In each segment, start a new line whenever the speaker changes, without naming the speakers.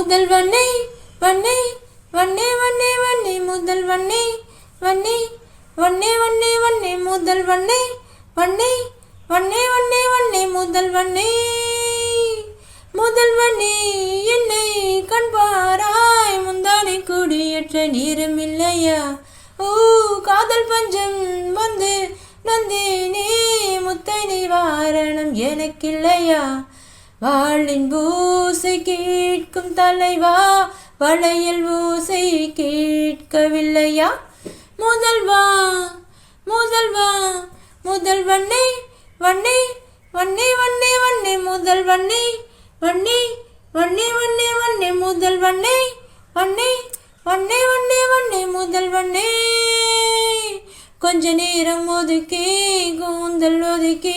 முதல் வண்ணை வண்ணை வண்ணே வண்ணே வண்ணே முதல் வண்ணை வண்ணை வண்ணே வண்ணே வண்ணே முதல் வண்ணை வண்ணை வண்ணே வண்ணே வண்ணே முதல் வண்ணை முதல்வனே என்னை கண்பாராய் முந்தானை குடியற்ற நேரம் இல்லையா ஓ காதல் பஞ்சம் வந்து நந்தேனே முத்தை வாரணம் எனக்கில்லையா வாழின் பூசை கேட்கும் தலைவா வளையல் பூசை கேட்கவில்லையா முதல்வா முதல்வா முதல் வண்ணே வண்ணே வண்ணே வண்ணே வண்ணே முதல் வண்ணே வண்ணே வண்ணே வண்ணே வண்ணே முதல் வண்ணே வண்ணே வண்ணே வண்ணே வண்ணே முதல் வண்ணே கொஞ்ச நேரம் ஒதுக்கி கூந்தல் ஒதுக்கி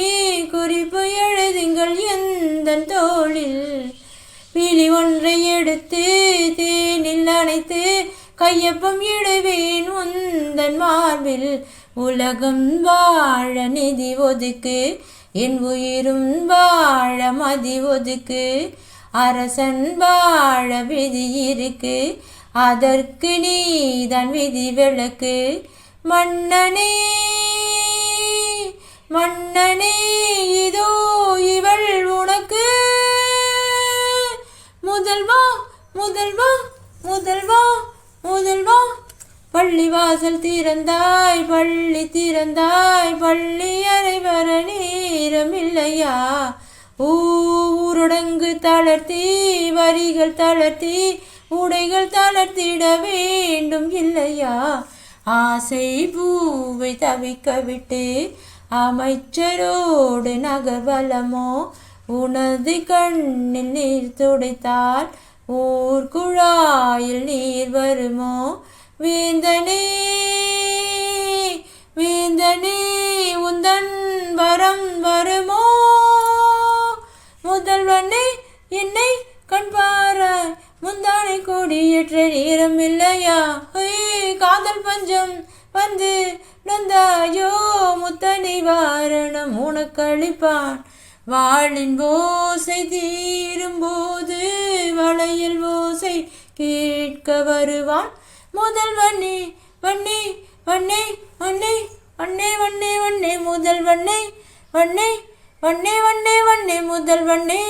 குறிப்பு எழுதுங்கள் தன் தோளில் விழி ஒன்றை எடுத்து தேனில் அணைத்து கையப்பம் இடுவேன் உந்தன் மார்பில். உலகம் வாழ நிதி ஒதுக்கு என் உயிரும் வாழ மதி ஒதுக்கு. அரசன் வாழ விதி இருக்கு அதற்கு நீதான் விதி விளக்கு. மன்னனே மன்னனே முதல்வா முதல்வா முதல்வா. பள்ளி வாசல் திறந்தாய் பள்ளி திறந்தாய். பள்ளி அறை வர நேரமில்லையா? ஊரடங்கு தளர்த்தி வரிகள் தளர்த்தி உடைகள் தளர்த்திட வேண்டும் இல்லையா? ஆசை பூவை தவிக்க விட்டு அமைச்சரோடு நகர்வலமோ உனது கண்ணில் நீர் துடைத்தால் ஊர் குழாயில் நீர் வருமோ? வேந்தனே வேந்தனே உந்தன் வரம் வருமோ? முதல்வனே என்னை கண்பாராய் முந்தானை கொடியேற்ற நேரம் இல்லையா? காதல் பஞ்சம் வந்து நொந்தாயோ? முத்தனை வாரணம் உனக்களிப்பான் வாழின் ஓசை தீரும்போது வளையல் ஓசை கேட்க வருவான் முதல் வண்ணே வண்ணே வண்ணே வண்ணே வண்ணே வண்ணே வண்ணே முதல் வண்ணே வண்ணே வண்ணே வண்ணே வண்ணே முதல் வண்ணே